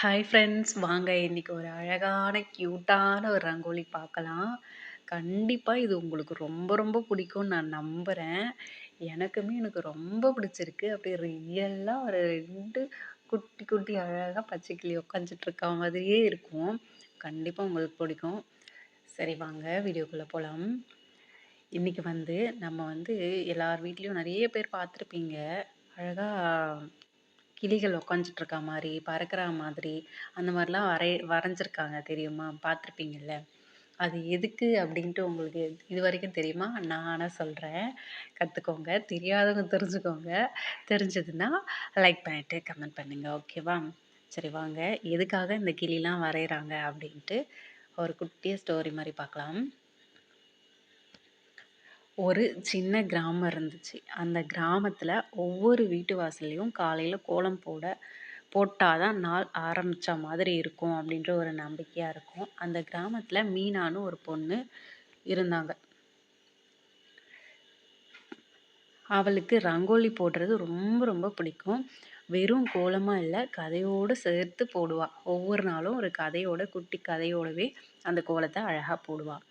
Hi friends வாங்க இன்றைக்கி ஒரு அழகான க்யூட்டான ஒரு ரங்கோலி பார்க்கலாம். கண்டிப்பாக இது உங்களுக்கு ரொம்ப ரொம்ப பிடிக்கும்னு நான் நம்புகிறேன் எனக்குமே எனக்கு ரொம்ப பிடிச்சிருக்கு. அப்படியே ரியலாக ஒரு ரெண்டு குட்டி குட்டி அழகாக பச்சை கிளி உட்காந்துட்ருக்க மாதிரியே இருக்கும். கண்டிப்பாக உங்களுக்கு பிடிக்கும். சரி வாங்க வீடியோக்குள்ளே போகலாம் இன்றைக்கி வந்து நம்ம வந்து எல்லார் வீட்லேயும் நிறைய பேர் பார்த்துருப்பீங்க. அழகாக கிளிகள் உக்காந்துட்ருக்க மாதிரி பறக்கிற மாதிரி அந்த மாதிரிலாம் வரை வரைஞ்சிருக்காங்க. தெரியுமா? பார்த்துருப்பீங்கள்ல அது எதுக்கு அப்படின்ட்டு உங்களுக்கு இது வரைக்கும் தெரியுமா? நான் ஆனால் சொல்கிறேன் கற்றுக்கோங்க தெரியாதவங்க தெரிஞ்சுக்கோங்க. தெரிஞ்சதுன்னா லைக் பண்ணிவிட்டு கமெண்ட் பண்ணுங்கள் ஓகேவா சரி வாங்க. எதுக்காக இந்த கிளிலாம் வரைகிறாங்க அப்படின்ட்டு ஒரு குட்டிய ஸ்டோரி மாதிரி பார்க்கலாம். ஒரு சின்ன கிராமம் இருந்துச்சு. அந்த கிராமத்தில் ஒவ்வொரு வீட்டு வாசல்லையும் காலையில் கோலம் போட போட்டால் தான் நாள் ஆரம்பித்த மாதிரி இருக்கும் அப்படின்ற ஒரு நம்பிக்கையாக இருக்கும். அந்த கிராமத்தில் மீனான்னு ஒரு பொண்ணு இருந்தாங்க. அவளுக்கு ரங்கோலி போடுறது ரொம்ப ரொம்ப பிடிக்கும். வெறும் கோலமாக இல்லை கதையோடு சேர்த்து போடுவாள் ஒவ்வொரு நாளும் ஒரு கதையோட குட்டி கதையோடவே அந்த கோலத்தை அழகாக போடுவாள்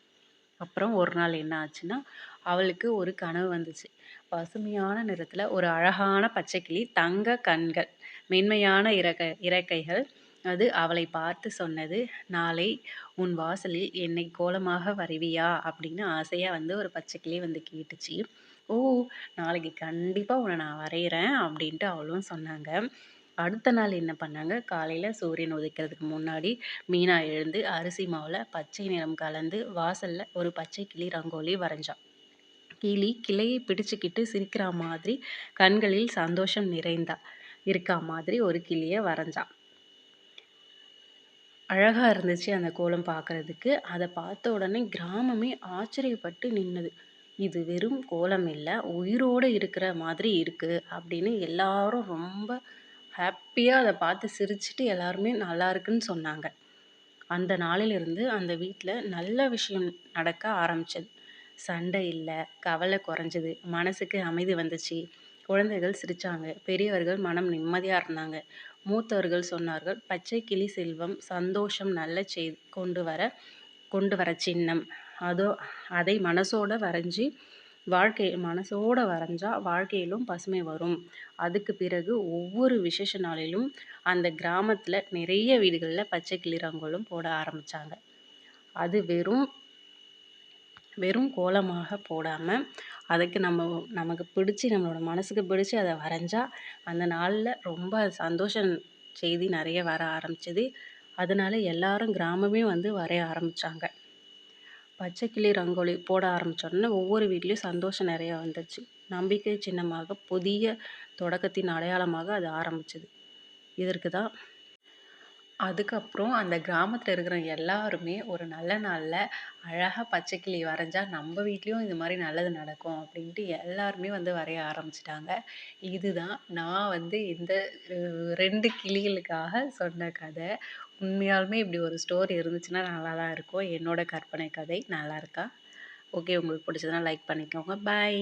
அப்புறம் ஒரு நாள் என்ன ஆச்சுன்னா அவளுக்கு ஒரு கனவு வந்துச்சு. பசுமையான நிறத்தில் ஒரு அழகான பச்சைக்கிளி தங்க கண்கள் மென்மையான இறக்கை இறக்கைகள். அது அவளை பார்த்து சொன்னது நாளை உன் வாசலில் என்னை கோலமாக வருவியா? அப்படின்னு ஆசையாக வந்து ஒரு பச்சைக்கிளி வந்து கேட்டுச்சு. ஓ நாளைக்கு கண்டிப்பாக உன்னை நான் வரைகிறேன் அப்படின்ட்டு அவளும் சொன்னாங்க. அடுத்த நாள் என்ன பண்ணாங்க? காலையில் சூரியன் உதிக்கிறதுக்கு முன்னாடி மீனா எழுந்து அரிசி மாவில் பச்சை நிறம் கலந்து வாசலில் ஒரு பச்சை கிளி ரங்கோலி வரைஞ்சான் கிளி கிளையை பிடிச்சுக்கிட்டு சிரிக்கிற மாதிரி கண்களில் சந்தோஷம் நிறைந்தா இருக்கா மாதிரி ஒரு கிளியை வரைஞ்சான் அழகாக இருந்துச்சு அந்த கோலம் பார்க்குறதுக்கு அதை பார்த்த உடனே கிராமமே ஆச்சரியப்பட்டு நின்னது. இது வெறும் கோலம் இல்லை உயிரோடு இருக்கிற மாதிரி இருக்குது அப்படின்னு எல்லாரும் ரொம்ப ஹாப்பியாக அதை பார்த்து சிரிச்சுட்டு எல்லாருமே நல்லா இருக்குன்னு சொன்னாங்க. அந்த நாளிலிருந்து அந்த வீட்டில் நல்ல விஷயம் நடக்க ஆரம்பிச்சது. சண்டை இல்லை கவலை குறைஞ்சது மனசுக்கு அமைதி வந்துச்சு. குழந்தைகள் சிரித்தாங்க பெரியவர்கள் மனம் நிம்மதியாக இருந்தாங்க. மூத்தவர்கள் சொன்னார்கள் பச்சை கிளி செல்வம் சந்தோஷம் நல்ல செய் கொண்டு வர கொண்டு வர சின்னம். அதோ அதை மனசோட வரைஞ்சி வாழ்க்கை மனசோட வரைஞ்சா வாழ்க்கையிலும் பசுமை வரும். அதுக்கு பிறகு ஒவ்வொரு விசேஷ நாளிலும் அந்த கிராமத்தில் நிறைய வீடுகளில் பச்சை கிளிரங்களும் போட ஆரம்பித்தாங்க அது வெறும் வெறும் கோலமாக போடாமல் அதுக்கு நம்ம நமக்கு பிடிச்சி நம்மளோட மனசுக்கு பிடிச்சி அதை வரைஞ்சா அந்த நாளில் ரொம்ப சந்தோஷம் செய்தி நிறைய வர ஆரம்பிச்சது. அதனால எல்லாரும் கிராமமே வந்து வரைய ஆரம்பித்தாங்க பச்சை கிளி ரங்கோலி போட ஆரம்பித்தோடனே ஒவ்வொரு வீட்லேயும் சந்தோஷம் நிறையா வந்துச்சு. நம்பிக்கை சின்னமாக புதிய தொடக்கத்தின் அடையாளமாக அது ஆரம்பிச்சது. இதற்கு தான் அதுக்கப்புறம் அந்த கிராமத்தில் இருக்கிற எல்லாருமே ஒரு நல்ல நாளில் அழகாக பச்சைக்கிளி வரைஞ்சா நம்ம வீட்லேயும் இது மாதிரி நல்லது நடக்கும் அப்படின்ட்டு எல்லாருமே வந்து வரைய ஆரம்பிச்சிட்டாங்க. இதுதான் நான் வந்து இந்த ரெண்டு கிளிகளுக்காக சொன்ன கதை. உண்மையாலுமே இப்படி ஒரு ஸ்டோரி இருந்துச்சுன்னா நல்லா தான் இருக்கும். என்னோடய கற்பனை கதை நல்லா இருக்கா ஓகே உங்களுக்கு பிடிச்சதுன்னா லைக் பண்ணிக்கோங்க. பாய்